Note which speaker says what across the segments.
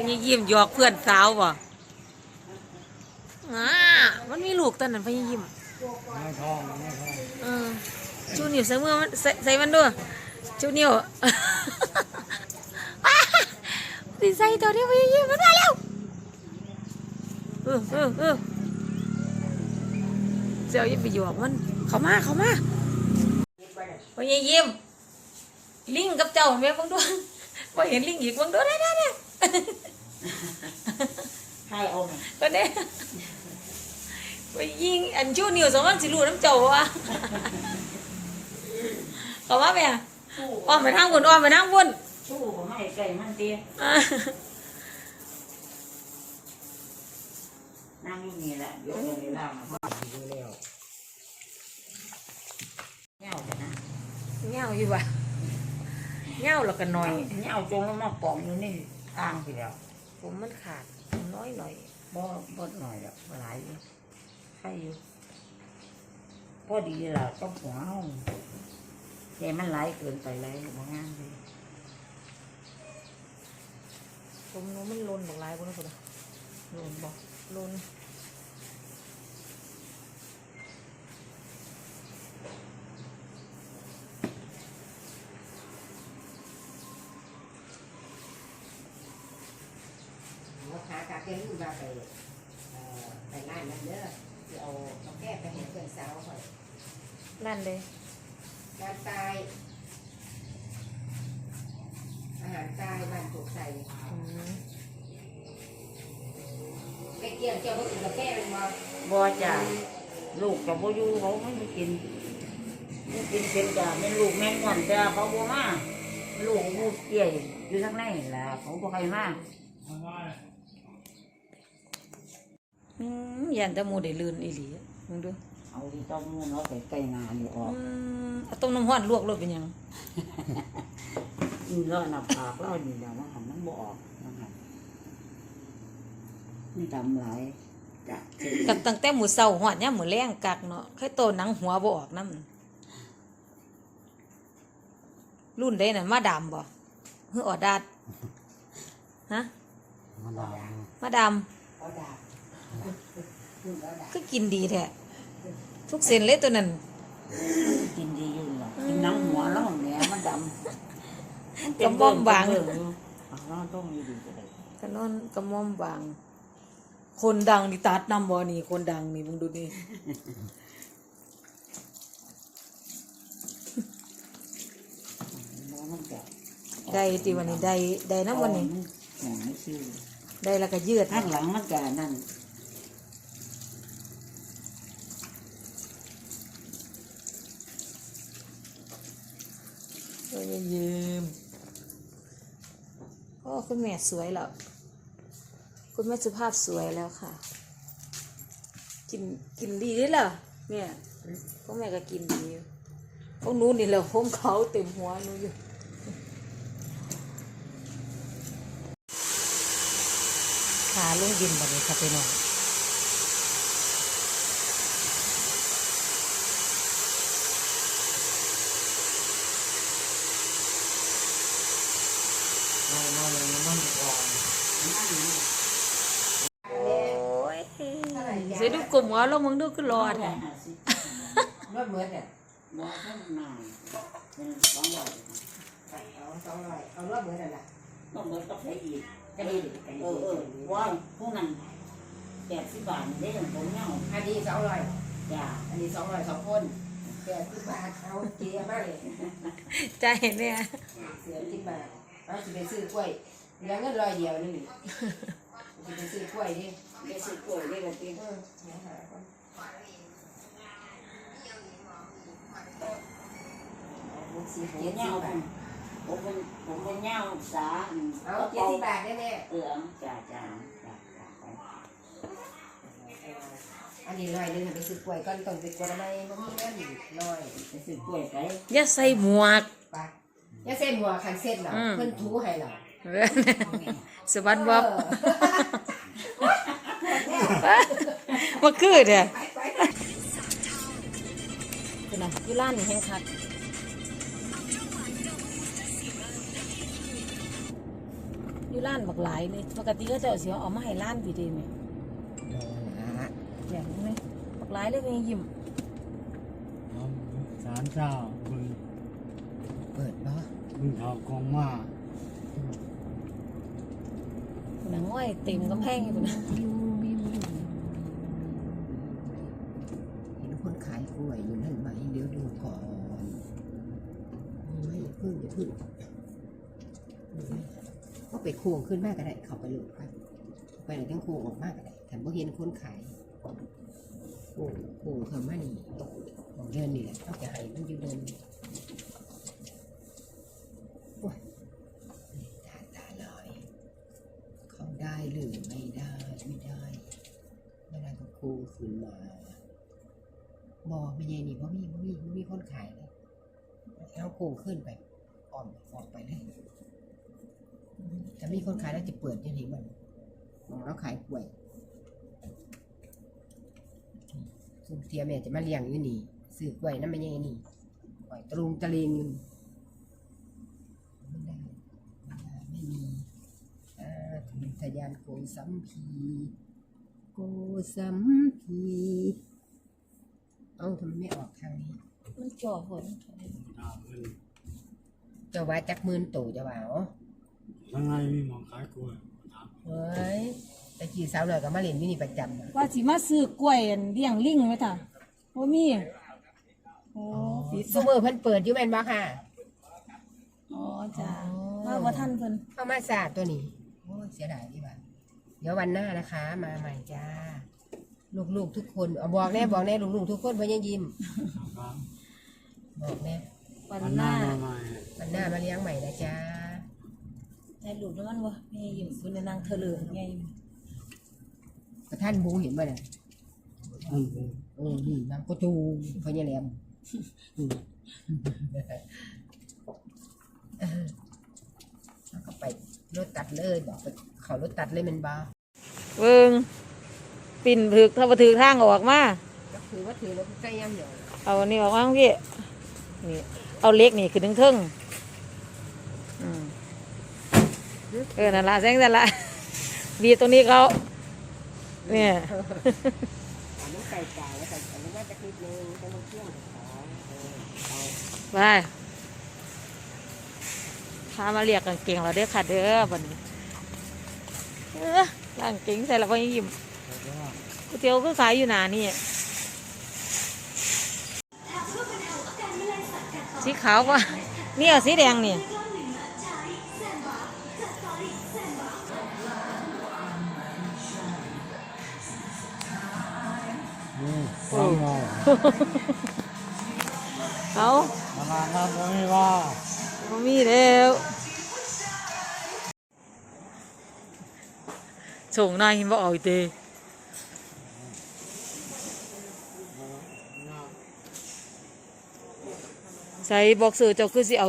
Speaker 1: เป็นยังยิ้มหยอกเพื่อนสาวบ่อ่ามันมีลูกตอนนั้นพยังยิ้ม
Speaker 2: ไม่ทองไม่ทอง
Speaker 1: เออชูนิ้วใส่มือมันใส่ใส่มันด้วยชูนิ้วอ้าสิใส่ตัวนี้พยังยิ้มมันมาแล้วเออเออเออเจ้าอย่าไปหยอกมันเข้ามาเข้ามาพยังยิ้มลิงกับเจ้าแม่เบังด้วยพอเห็นลิงอีกเบังด้วยได้ได้ได้
Speaker 3: ให้เอาไหม
Speaker 1: ก็ได้ไปยิงอันชูนิ้วสองอันสิรู้น้ำเจ้าวะเขาว่าไปอะอ้อมไปทางบนอ้อมไปทางบน
Speaker 3: สู้ผมให้ไก่มันเตี้ย
Speaker 1: อ่า
Speaker 3: นั่งอยู่นี่แหละยกเวลามา
Speaker 2: ดูแล้ว
Speaker 3: เงาแต่นะ
Speaker 1: เงาอยู่วะเงาแล้วก็หน่อย
Speaker 3: เงาจงลงมาปองอยู่นี่อ้างทีเดียว
Speaker 1: ผมมันขาดน้อยหน่อย
Speaker 3: บ่บ่หน่อยแล้วหลายอยู่ใช่อยู่พอดีล่ะต้องหัวห้องแต่มันหลายเกินไปแล้วบ่งามเลย
Speaker 1: ผมนู้มันลนบอกลายบนนั้นคนละลนบอกลน
Speaker 4: ขากาแกลูกมาไปเอ่อไปร้านนั้นเด้อที่เอาเอาแก้ไปให้เพื่อนสาวข่อย
Speaker 1: นั่นเลย
Speaker 4: ร้านตายอาหารตายบ้านถูกใส่
Speaker 1: อืม
Speaker 4: แม่เกี่ยงเจ้าก็กินกาแฟเป็นบ่
Speaker 3: บ่จ้ะลูกกับบ่อยู่เขาไม่มากินไม่กินเป็นจ้ะแม่ลูกแม่งอนจ้ะเขาบ่มาลูกผู้เกี่ยอยู่ทางในล่ะเขาบ่ใครมา
Speaker 1: อืมยันแตะมูได้ลื่นอีหลีอะมึงดู
Speaker 3: เอาที่ต้องมูเนาะไปไก่งานนี่ออก
Speaker 1: อืมเอาต้มน้ำห้อนลวกรสเป็นหยัง
Speaker 3: อืมแล้วหน้าผากเราดีแล้วว่าหันมันบ่ออกนะครับนี่ทำหลายจ้ะ
Speaker 1: กันตั้งแต่หมูเศร้าหอดเนี่ยามหมูแรงกักเนาะค่อยโตหนังหัวบ่ออกน้ำรุ่นใดน่ะมาดามบ่เฮือออดาดฮะ
Speaker 2: มาดาม
Speaker 1: มาดาม
Speaker 4: เอาดา
Speaker 1: ก็กินดีแท้ทุกเส้นเลยตัวนั้น
Speaker 3: กินดีอยู่หรอกกินหนังหัวแล้วแหนมันดำ
Speaker 1: กระม่อมบาง
Speaker 3: เออเอาเราต้องอยู่ดีก็ได้
Speaker 1: กระนอนกระม่อมบาง คนดังนี่ตัดนำบ่นี่คนดังนี่มึงดูนี่
Speaker 3: แล้วมันจะ
Speaker 1: ได้ติวันนี้ได้ได้นํวันนี้
Speaker 3: หนังไม่ซื่อ
Speaker 1: ได้แล้วก็ยืด
Speaker 3: ข้างหลังมันจะนั่น
Speaker 1: โอ้ยืมโอ้คุณแม่สวยแล้ว คุณแม่สุภาพสวยแล้วค่ะ กินกินดีเลยเหรอเนี่ยพวกแม่ก็กินดีพวกนู้นนี่แหละผมเขาเต็มหัวนู้นอยู่ขาลุงดินแบบนี้ค่ะพี่น้อง
Speaker 2: มามาเลยมันก่อน
Speaker 1: โอ้ย เสียดูกลุ่มหัวเรามึงดูก็รอดแท้
Speaker 4: รถเหมือนเนี่ย
Speaker 3: บ่ข้างหน้าเป็นสองร้อย
Speaker 4: เอาสองร้อยเอารถเหมือนนั่นแหละ
Speaker 3: ต้องเหมือนกับใช้อีกก็ดีเออเออว่าพวกนั้นแปดสิบบาทได้ของผมเงา
Speaker 4: อันนี้สองร้อย
Speaker 3: จ้า
Speaker 4: อันนี้สองร้อยสองคนแปดสิบบาทเอาเจียมากเลย
Speaker 1: ใจเนี่ย
Speaker 4: เสียสิบบาทเอาจะไปซื้อกล้วย เหลือเงินร้อยเดียวนี่จะไปซื้อกล้วยดิ
Speaker 3: ได้ซื้อกล้วยได้ละที
Speaker 4: เออหาหาก่อนเอาสิบ
Speaker 3: ผม
Speaker 4: เจ็ด
Speaker 3: เงา
Speaker 4: สิบบาท
Speaker 3: ผมเป็นผมเป็นเงาสา
Speaker 4: เอาเจ็ดสิบบาทได้แม่
Speaker 3: เออจ้าจ้าจ้าจ้า
Speaker 4: อันนี้ร้อยหนึงให้ไปซื้อกล้วยก่อนต้องไปกล้วยทำไมบ่มีเงินร้อย
Speaker 3: ไปซื้อกล้วยไป
Speaker 1: อย่าใส่หมวก
Speaker 4: ไปอย่าเส้นหัวคันเส้นเหรอ
Speaker 1: อืม
Speaker 4: เพิ่นถูให้เหรอ
Speaker 1: สวัสดีบ๊อบมาคือเด้อ
Speaker 4: ไปไป
Speaker 1: คือนะอยู่ร้านนี่แห่งคักอยู่ร้านบักหลายเลยปกติก็จะเอาเสียเอามาให้ร้านพี่เดีไหม
Speaker 4: นะ
Speaker 1: อยากรู้ไหมบักหลายเลยเป็นยิ้ม
Speaker 2: สารเจ้าบึง
Speaker 4: เปิดเนาะ
Speaker 2: บึงเขากองมา
Speaker 1: ห นังอ้อยเต็มกำแพงอยู่นะ
Speaker 4: เห็นคนขายกล้วยอยู่นั่นไหมเดี๋ยวดูก่อนไม่อย่าพึ่งอย่าพึ่งก็ไปโค้งขึ้นมากก็ได้เขาไปเลยครับไปไหนทั้งโค้งออกมากก็ได้แต่พอเห็นคนขายโค้งโค้งเขามานี่ของเดินนี่แหละเขาจะให้มันอยู่เดินโอ้ยตาตาลอย เขา ได้หรือไม่ได้ไม่ได้ไม่ได้ก็ครูขึ้นมาบอกไม่ใช่นี่เพราะมีเพราะมีเพราะมีคนขายเลยแล้วโกงขึ้นไปอ่อมออกไปเลยถ้ามีคนขายแล้วจะเปิดยังไงมันมองแล้วขายกล้วยสุเทียแม่จะมาเลี้ยงอยู่นี่ซื้อกล้วยนั่นไม่ใช่นี่ปล่อยตะลุงตะลิงอยู่ไม่ได้ไม่ได้ไม่มี อ่าอุท ยานโกสัมพีโกสัมพีเอ้าทำไมไม่ออกทางนี้
Speaker 1: มันจ่อฝน
Speaker 2: ดาวบึง
Speaker 4: เจะว่าจักหมื่นตู่จะว่าอ๋อ
Speaker 2: ยังไงมีหมองขายกล้วยถาม
Speaker 4: เฮ้ยตะกี้สาวเลยก็มาเล่นมินิประจำอะ
Speaker 1: ว่าสิมาซื้อกล้วยอันเลี้ยงลิงไหมท่ะโอ้มีโอ้ปี
Speaker 4: ซูเมอร์เพิ่นเปิดอยู่แม่นบ่ค่ะ
Speaker 1: อ๋อจ้า
Speaker 4: อ๋อ
Speaker 1: มาว่าท่านเพิ่น
Speaker 4: เข้ามาสาดตัวนี้โอ้ย เสียดายดีว่าเดี๋ยววันหน้านะคะ มาใหม่จ้า ลูกๆทุกคนเอาบอกแน่บอกแน่ลูกๆทุกคนเพิ่นยังยิ้ม
Speaker 2: ครับ
Speaker 4: บอกแน่
Speaker 1: วัน
Speaker 2: วัน
Speaker 1: ห
Speaker 2: หน้า
Speaker 1: น้า
Speaker 2: มาใหม่
Speaker 4: วันหน้ามาเลี้ยงใหม่นะจ้า
Speaker 1: ให้ลูกแล้วมันวะแม่ยิ้มคุณนางเธอเลยแม่ยิ้ม
Speaker 4: ประท่านบูเห็นบ่เนี่ย
Speaker 2: ท่านบึง
Speaker 4: เออนี่นางก็จูพญาแหลมอืมเออแล้วก็ไป รถตัดเลยบอกไปเขารถตัดเลยแมันบ้า
Speaker 1: เบิ่งปิ่นถึกถ้าบ่ถึกทางออกมา
Speaker 4: ก็คือว่าถือรถใส่ยังเดียว
Speaker 1: เอาอันนี้ออกมาพี่นี่เอาเล็กนี่คือถึงเทิงอืมเออนั่นละแซงนั่นละบีบตรงนี้เขาเนี่ย
Speaker 4: อันนี้ใส่จ่ายแล้วใส่อันนี้น่าจะคลิปนึงจะลงเครื่องของเออเอา
Speaker 1: ไปพามาเรียกกางเกงเราเด้อค่ะเด้อบัดนี้เออกางเกงใส่แล้วก็ยิ้ม
Speaker 2: แต่ว่า
Speaker 1: ก๋วยเตี๋ยวก็ขายอยู่หนานี่สีขาวก็นี่เอาสีแดงนี่
Speaker 2: นี่สามโมง
Speaker 1: เอา
Speaker 2: ตลาดนัดบ่มีว่า
Speaker 1: บ่มีแล้วส่งนายหินบ่เอาอีกเตใส่บอกเสือเจ้าคือสิเอา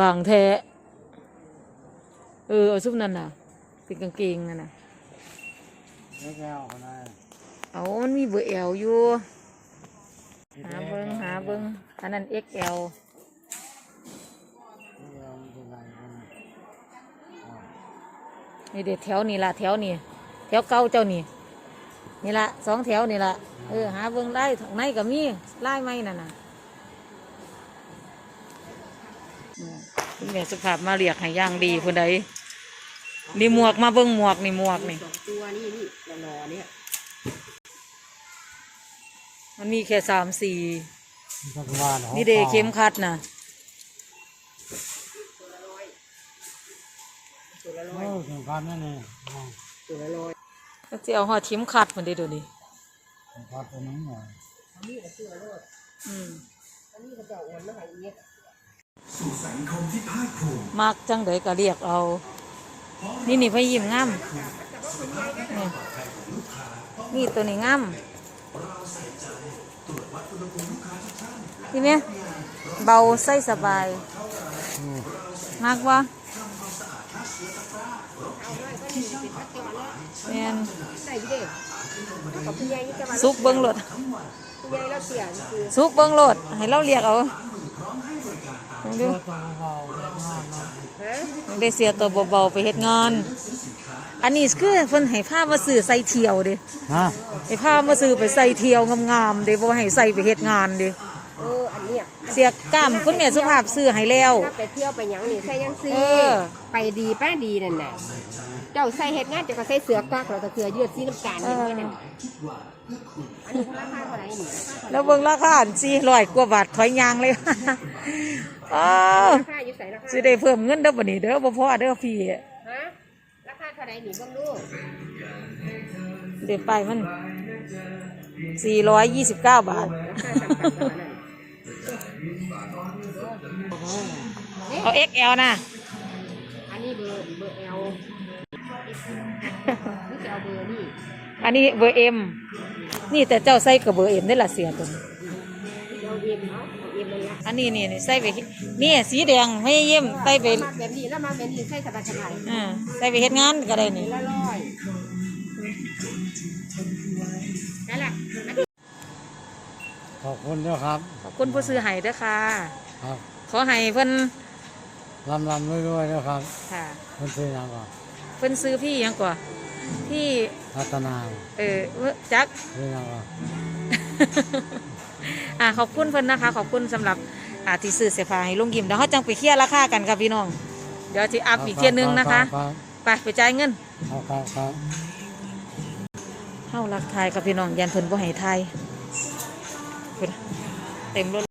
Speaker 1: บางแท้เออเอาซุปนั่นน่ะเป็นกางเกงนั่นน่ะ
Speaker 2: เล็กแล้วคนนั้น
Speaker 1: เอามันมีเบอร์เอลอยู่หาเบิงหาเบิงอันนั้น XL
Speaker 2: เล็กแล้วมันเป็นไรกันอ่า
Speaker 1: นี่เด็ดแถวนี่ละแถวนี่แถวเก่าเจ้านี่นี่ละสองแถวนี่ละเออหาเบิงไล่ทางในก็มีไล่ไม้นั่นน่ะอืมคุณแม่สุภาพมาเรียกให้อย่างดีคนใดนี่หมวกมาเบิงหมวกนี่หมวกนี่
Speaker 4: สองตัวนี่นี่รอๆเนี่ย
Speaker 1: มันมีแค่สามสี่
Speaker 2: ที่สักวาด
Speaker 1: นี่เดเข็มขัดน่ะ
Speaker 4: ตัวละร้อ
Speaker 2: โอ้
Speaker 4: ย
Speaker 2: เข็มขัดนั่นเองอ๋อ
Speaker 4: ตัวละร้อย
Speaker 1: ก็จะเอาหอดเข็มขัดมันได้ดูดิ
Speaker 2: เข็มขัดตัวนี้หน่อย
Speaker 4: อันนี้ก็ตัวละร้อย
Speaker 1: อืม
Speaker 4: อันนี้ก็จะเอาโอนมาให้เอียด
Speaker 1: มากจังเดยก็เรียกเอา นี่นี่พยิ้มงามนี่นี่ตัวนี้งามทีเนี้ยเบาใส่สบาย มากวะแม น
Speaker 4: ใส่พี่เด็กกับพี่ใหญ่นี่จะมา
Speaker 1: ซุกเบิ้งรถ
Speaker 4: พี่ใหญ่เราเสียนี่คือ
Speaker 1: ซุกเบิ้งรถให้เราเรียกเอาลอง
Speaker 2: เสื้
Speaker 1: ดู
Speaker 2: อตัวเบาๆเล็กน้อยเนาะ
Speaker 1: ลองได้เสียตัวเบาๆไปเฮ็ดงาน อันนี้คือเพิ่นให้ผ้ามาซื้อใส่เที่ยวเด้
Speaker 2: ฮะ
Speaker 1: ให้ผ้ามาซื้อไปใส่เที่ยวงามๆเด้บ่ให้ใส่ไปเฮ็ดงานเด้
Speaker 4: เอออัน เนี้ย
Speaker 1: เสียกล้ามคุณแม่สุภาพซื้อให้แล้ว
Speaker 4: ถ้าไปเที่ยวไปหยังนี่ใส่ยังซี
Speaker 1: เออ
Speaker 4: ไปดีป้าดีนั่นน่ะเจ้าใส่เฮ็ดงานเจ้าก็ใส่เสือกักเราก็เสือยืดสีน้ำตาลนี่ไว้นั่นน่ะอันนี้ราคาเท่าไหร่นี่
Speaker 1: แล้วเบิ่งราคาอัน400กว่าบาทถอยยางเลยอ้าว
Speaker 4: ราคาอยู่ใส่ราคา
Speaker 1: สิได้เพิ่มเงินเด้อบัดนี้เด้อบ่พอเด้อพี่
Speaker 4: ฮะราคาเท่าไหร่นี่เบิ่งดู
Speaker 1: เดี๋ยวไปมัน 429 บาท
Speaker 4: ราคาจำกัดเท่านั้น
Speaker 1: เอา XL นะ
Speaker 4: อันนี้เบอร์เบอร์ L นี่จะเอาเบอร์นี่
Speaker 1: อันนี้เบอร์ M นี่แต่เจ้าใส่กับเบอร์ M ได้ละเสียตัวนี้
Speaker 4: เอาเอ็มเนาะเอาเอ็มมันละ
Speaker 1: อันนี้นี่นี่ใส่ไปนี่สีแดงไม่เยี่ยมใส่ไป
Speaker 4: มาแบบนี้แล้วมาแบบนี้ใส่สบายสบาย
Speaker 1: อ่าใส่ไปเฮ็ดงานก็ได้นี่
Speaker 4: ละร้อยนั่นแหละ
Speaker 2: ขอบคุณด้วยครับ
Speaker 1: ขอบคุณผู้ซื้อให้เด้อค่ะ
Speaker 2: ครับ
Speaker 1: ขอให้เพิ่น
Speaker 2: ลำลำๆด้วยๆนะครับ
Speaker 1: ค่ะ
Speaker 2: เพื่อนชื่อยังก่อน
Speaker 1: เพิ่นซื้อพี่หยังกว่าพี่
Speaker 2: รัตนา
Speaker 1: เออเว้อจัก
Speaker 2: ชื่อยังก่อน
Speaker 1: อ่าขอบคุณเพิ่นนะคะ ขอบคุณสำหรับอ่าที่ซื้อเสื้อผ้าให้ลุงยิมเดี๋ยวเขาจังไปเคลียร์ราคากันครับพี่น้อง เดี๋ยวจะอัพอีกเทียนึงนะคะ
Speaker 2: ครับ
Speaker 1: ไปไปจ่ายเงิน
Speaker 2: ครับครับครับ
Speaker 1: เฮารักทายกับพี่น้องยันเพิ่นบ่ให้ทายเพิ่นเต็มรถ